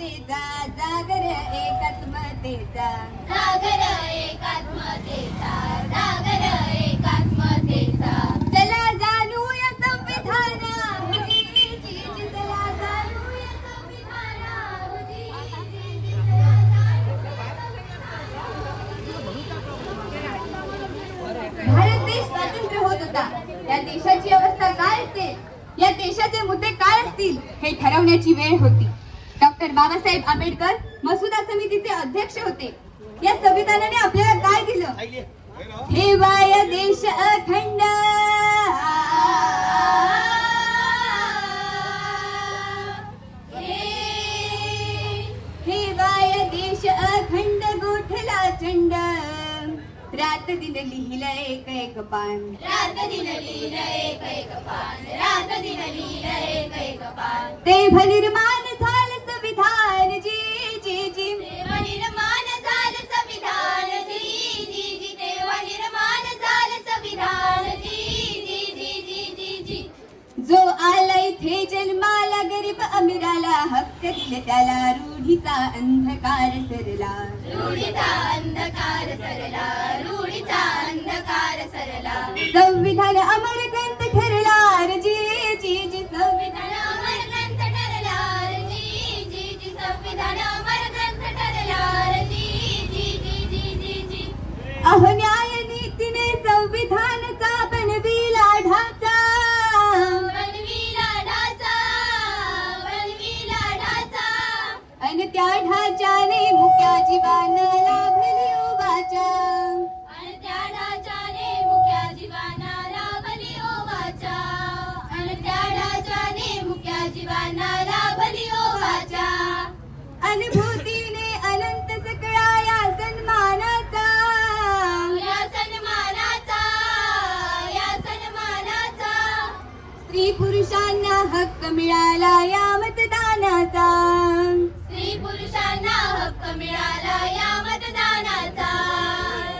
एकात्मतेचा जागर एकात्मतेचा जागर एकात्मतेचा चला जाणूया संविधानावरी जी जी. चला जाणूया संविधानावरी भारत देश स्वातंत्र्य होत होता. या देशाची अवस्था काय असेल? या देशाचे मुद्दे काय असतील? हे ठरवण्याची वेळ होती. डॉक्टर बाबासाहेब आंबेडकर मसुदा समितीचे अध्यक्ष होते. या संविधानाने आपल्याला काय दिलं? ठेवाय देश अखंड. देश अखंड गोठला चंड. रात दिन लिहिलं एक एक पान. रात दिन लिहिलं एक एक पान. रात दिन लिहिलं एक एक पान. ते भनिर्माण इथे जन्माला गरीब अमीराला हक्क दिले त्याला रूढीचा अंधकार सरला. रूढीचा अंधकार सरला रूढीचा अंधकार सरला. संविधान अमर ग्रंथ ठरला जी जी जी संविधान अमर ग्रंथ ठरला जी जी जी संविधान अमर ग्रंथ ठरला जी जी जी जी जी. जी अनुभूतीने अनंत सकळा या सन्मानाचा. या सन्मानाचा या सन्मानाचा. स्त्री पुरुषांना हक्क मिळाला या मतदानाचा. स्त्री पुरुषांना हक्क मिळाला या मतदानाचा.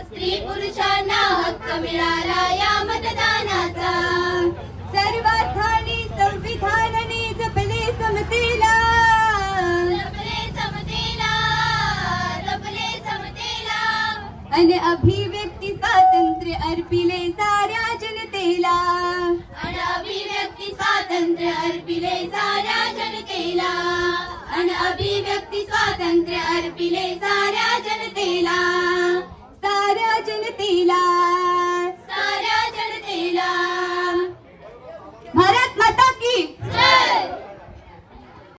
स्त्री पुरुषांना हक्क मिळाला या अर्पिले साऱ्या जनतेला. अभिव्यक्ती स्वातंत्र्य अर्पिले साऱ्या जनतेला. अभिव्यक्ती स्वातंत्र्य अर्पिले साऱ्या जनतेला. साऱ्या जनतेला.